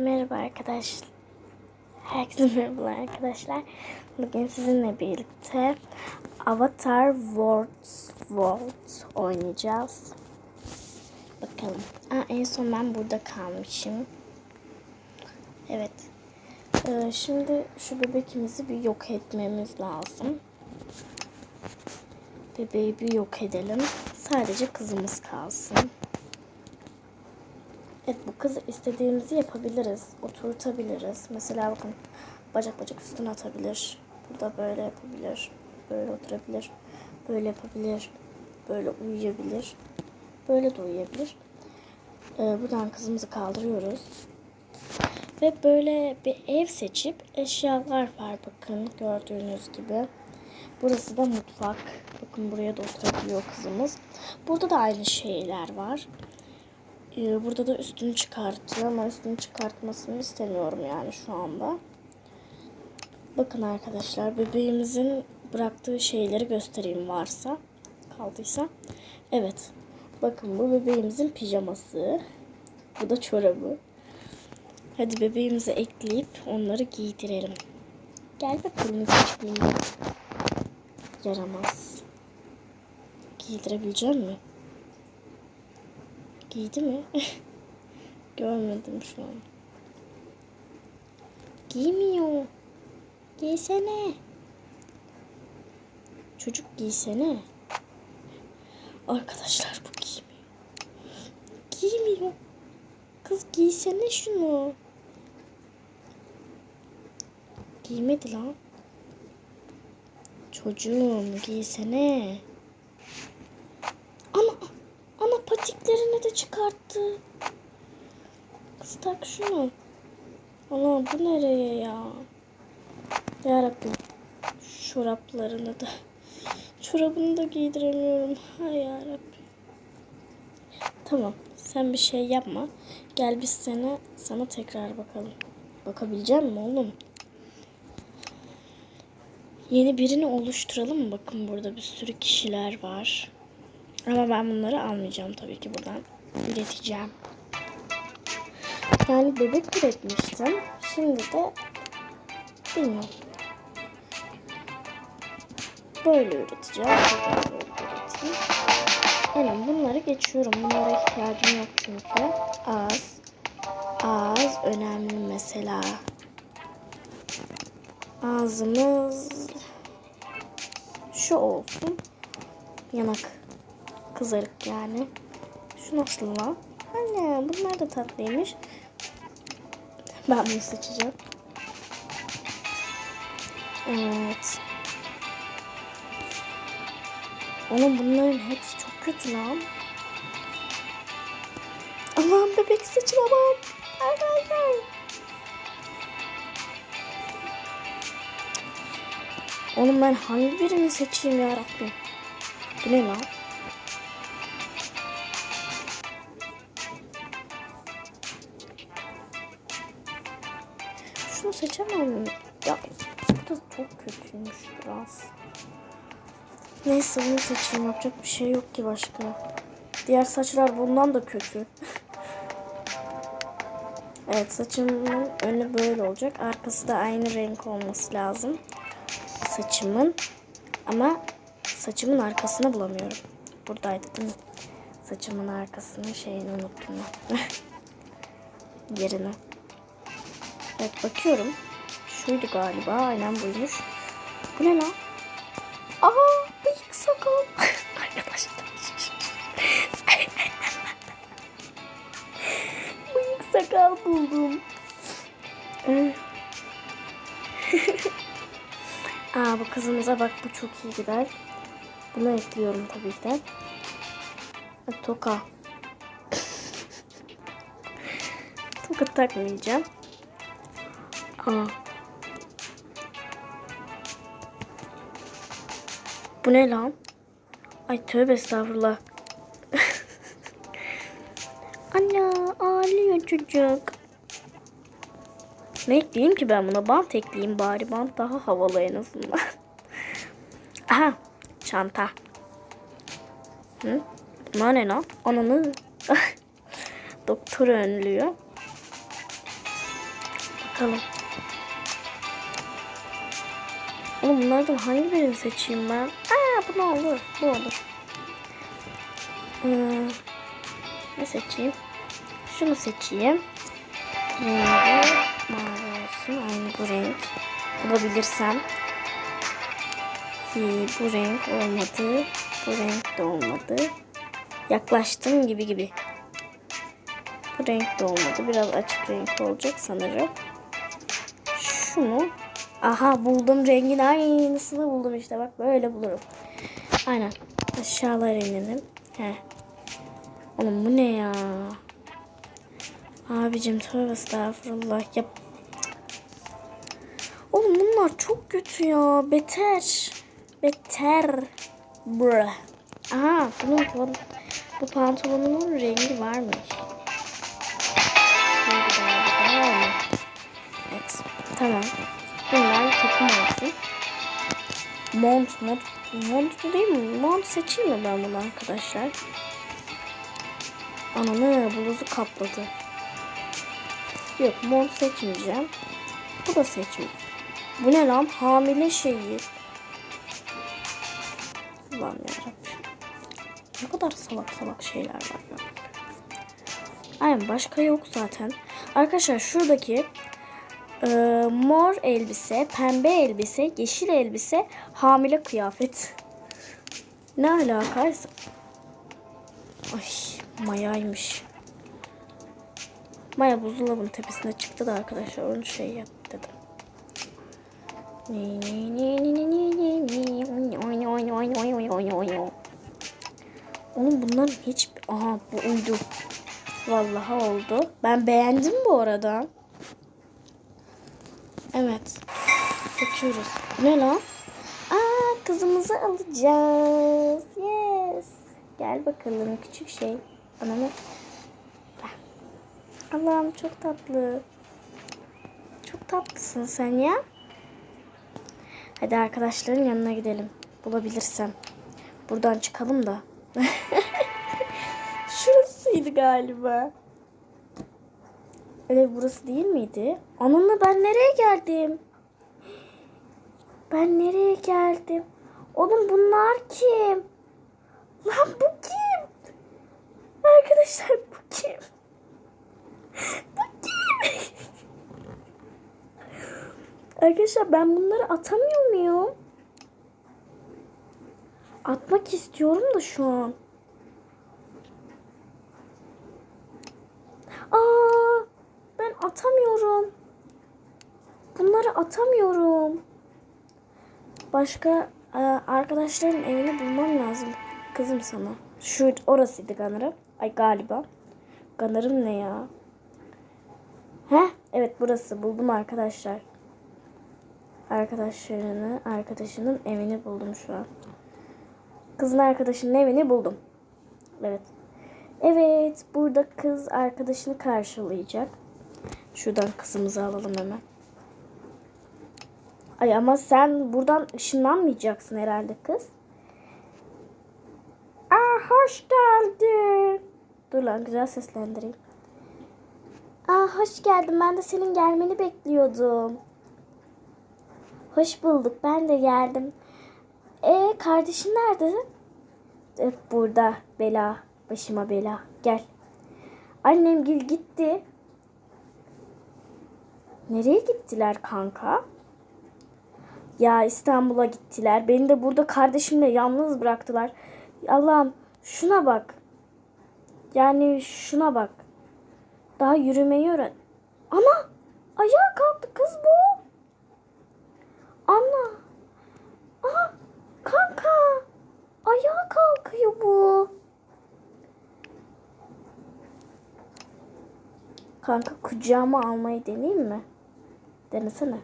Merhaba arkadaşlar. Herkese merhabalar arkadaşlar. Bugün sizinle birlikte Avatar Worlds World oynayacağız. Bakalım. Aa, en son ben burada kalmışım. Evet. Ee, şimdi şu bebekimizi bir yok etmemiz lazım. Bebeği bir yok edelim. Sadece kızımız kalsın. Evet bu kızı istediğimizi yapabiliriz. Oturtabiliriz. Mesela bakın bacak bacak üstüne atabilir. Burada böyle yapabilir. Böyle oturabilir. Böyle yapabilir. Böyle uyuyabilir. Böyle de uyuyabilir. Ee, buradan kızımızı kaldırıyoruz. Ve böyle bir ev seçip eşyalar var bakın gördüğünüz gibi. Burası da mutfak. Bakın buraya da oturabiliyor kızımız. Burada da aynı şeyler var. Ee, burada da üstünü çıkartıyor ama üstünü çıkartmasını istemiyorum yani şu anda. Bakın arkadaşlar bebeğimizin bıraktığı şeyleri göstereyim varsa kaldıysa. Evet. Bakın bu bebeğimizin pijaması. Bu da çorabı. Hadi bebeğimize ekleyip onları giydirelim. Gel bakalım küçüklüğüne. Yaramaz. Giydirebilecek mi? Giydi mi? Görmedim şu an. Giymiyor. Giysene. Çocuk giysene. Arkadaşlar bu giymiyor. Giymiyor. Kız giysene şunu. Giymedi lan. Çocuğum giysene. Ana, ana patiklerini de çıkarttı. Kız tak şunu. Ana bu nereye ya? Yarabbim. Çoraplarını da. Çorabını da giydiremiyorum. Hay yarabbim. Tamam. Sen bir şey yapma. Gel biz sana, sana tekrar bakalım. Bakabilecek mi oğlum? Yeni birini oluşturalım? Bakın burada bir sürü kişiler var. Ama ben bunları almayacağım tabii ki buradan. Üreteceğim. Yani bebek üretmiştim. Şimdi de bilmiyorum. Böyle üreteceğim. Böyle. Aynen bunları geçiyorum. Bunlara ihtiyacım yok çünkü. Az. Az önemli mesela. Ağzımız şu olsun. Yanak kızarık yani. Şu nasıl lan? Anne bunlar da tatlıymış. Ben bunu seçeceğim. Evet. Oğlum bunların hepsi çok kötü lan. Allah'ım bebek saçına bak. Arkadaşlar. Oğlum ben hangi birini seçeyim ya Rabbim? Bu ne lan? Seçemem? Ya bu da çok kötüymüş biraz. Neyse bunu seçeyim. Yapacak bir şey yok ki başka. Diğer saçlar bundan da kötü. evet saçımın önü böyle olacak. Arkası da aynı renk olması lazım. Saçımın. Ama saçımın arkasını bulamıyorum. Buradaydı değil mi? Saçımın arkasını şeyini unuttum. Yerini. Evet bakıyorum. Şuydu galiba. Aynen buymuş. Bu ne lan? Aa bıyık sakal. Arkadaşlar. bıyık sakal buldum. Aa bu kızımıza bak bu çok iyi gider. Bunu ekliyorum tabii ki de. Toka. Toka takmayacağım. Aa. Bu ne lan? Ay tövbe estağfurullah. Anne ağlıyor çocuk. Ne ekleyeyim ki ben buna? Bant ekleyeyim bari. Bant daha havalı en azından. Aha çanta. Hı? Bunlar ne lan? Ananı. Doktor önlüyor. bakalım. Oğlum bunlardan hangi birini seçeyim ben? Aa bu ne olur? Bu olur. Ee, ne seçeyim? Şunu seçeyim. Rengi mavi olsun. Aynı bu renk. Bulabilirsem. Ki bu renk olmadı. Bu renk de olmadı. Yaklaştım gibi gibi. Bu renk de olmadı. Biraz açık renk olacak sanırım. Şu mu? Aha buldum rengin aynısını buldum işte. Bak böyle bulurum. Aynen. Aşağılara inelim. He. Oğlum bu ne ya? Abicim tövbe estağfurullah. Ya. Oğlum bunlar çok kötü ya. Beter. Beter. Bruh. Aha bunun pan- bu pantolonunun rengi varmış. Evet. Tamam. Olsun. Mont, mont, mont mu değil mi? Mont seçeyim mi ben bunu arkadaşlar? Ananı bluzu kapladı. Yok mont seçmeyeceğim. Bu da seçme. Bu ne lan? Hamile şeyi. Ulan yarabbim. Ne kadar salak salak şeyler var ya. Aynen başka yok zaten. Arkadaşlar şuradaki e, mor elbise, pembe elbise, yeşil elbise, hamile kıyafet. Ne alakaysa. Ay mayaymış. Maya buzdolabının tepesine çıktı da arkadaşlar onu şey yap dedim. Oğlum bunların hiç... Aha bu uydu. Vallahi oldu. Ben beğendim bu arada. Evet. Bakıyoruz. Ne lan? Aa kızımızı alacağız. Yes. Gel bakalım küçük şey. Ananı. Allah'ım çok tatlı. Çok tatlısın sen ya. Hadi arkadaşların yanına gidelim. Bulabilirsem. Buradan çıkalım da. Şurasıydı galiba. Evet burası değil miydi? Ananla ben nereye geldim? Ben nereye geldim? Oğlum bunlar kim? Lan bu kim? Arkadaşlar bu kim? bu kim? Arkadaşlar ben bunları atamıyor muyum? Atmak istiyorum da şu an. Aa, atamıyorum. Bunları atamıyorum. Başka e, arkadaşların evini bulmam lazım. Kızım sana. Şu orasıydı ganarım. Ay galiba. Ganarım ne ya? Heh, evet burası. Buldum arkadaşlar. Arkadaşlarını, arkadaşının evini buldum şu an. Kızın arkadaşının evini buldum. Evet. Evet, burada kız arkadaşını karşılayacak. Şuradan kızımızı alalım hemen. Ay ama sen buradan ışınlanmayacaksın herhalde kız. Aa hoş geldin. Dur lan güzel seslendireyim. Aa hoş geldin. Ben de senin gelmeni bekliyordum. Hoş bulduk. Ben de geldim. E kardeşin nerede? E, burada bela. Başıma bela. Gel. Annem gil gitti. Nereye gittiler kanka? Ya İstanbul'a gittiler. Beni de burada kardeşimle yalnız bıraktılar. Allah'ım şuna bak. Yani şuna bak. Daha yürümeyi öğren. Ana! Ayağa kalktı kız bu. Ana! Aha! Kanka! Ayağa kalkıyor bu. Kanka kucağıma almayı deneyeyim mi? Denesene.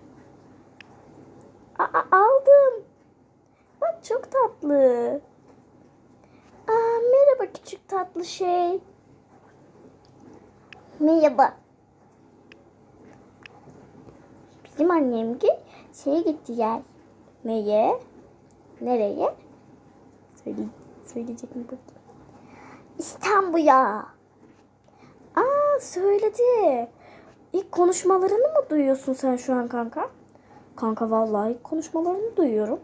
Aa, aldım. Bak çok tatlı. Aa, merhaba küçük tatlı şey. Merhaba. Bizim annem ki şeye gitti yer. Neye? Nereye? Söyle, söyleyecek mi bakayım? İstanbul'a. Aa söyledi. İlk konuşmalarını mı duyuyorsun sen şu an kanka? Kanka vallahi ilk konuşmalarını duyuyorum.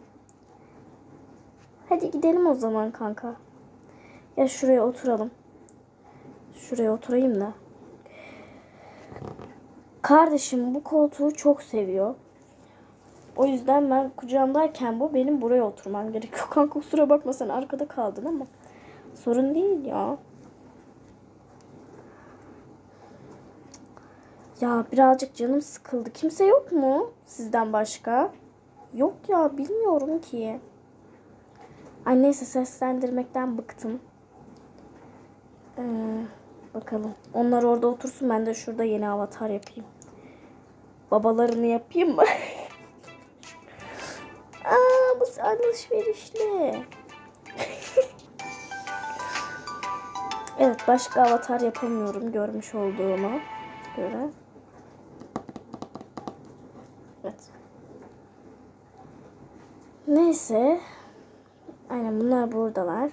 Hadi gidelim o zaman kanka. Ya şuraya oturalım. Şuraya oturayım da. Kardeşim bu koltuğu çok seviyor. O yüzden ben kucağımdayken bu benim buraya oturmam gerekiyor. Kanka kusura bakma sen arkada kaldın ama sorun değil ya. Ya birazcık canım sıkıldı. Kimse yok mu sizden başka? Yok ya bilmiyorum ki. Ay neyse seslendirmekten bıktım. Ee, bakalım. Onlar orada otursun ben de şurada yeni avatar yapayım. Babalarını yapayım mı? Aa bu alışverişli. evet başka avatar yapamıyorum görmüş olduğuma göre. Evet. Neyse. Aynen bunlar buradalar.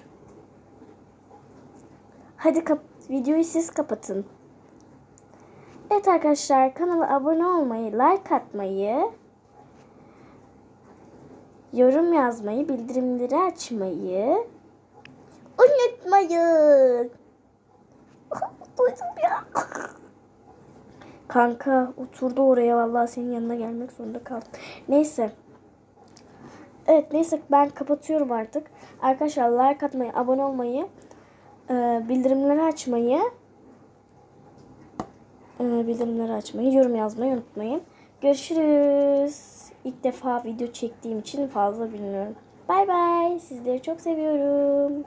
Hadi kap videoyu siz kapatın. Evet arkadaşlar kanala abone olmayı, like atmayı, yorum yazmayı, bildirimleri açmayı unutmayın. Duydum ya. Kanka oturdu oraya vallahi senin yanına gelmek zorunda kaldım. Neyse. Evet neyse ben kapatıyorum artık. Arkadaşlar like atmayı, abone olmayı, e, bildirimleri açmayı, e, bildirimleri açmayı, yorum yazmayı unutmayın. Görüşürüz. İlk defa video çektiğim için fazla bilmiyorum. Bay bay. Sizleri çok seviyorum.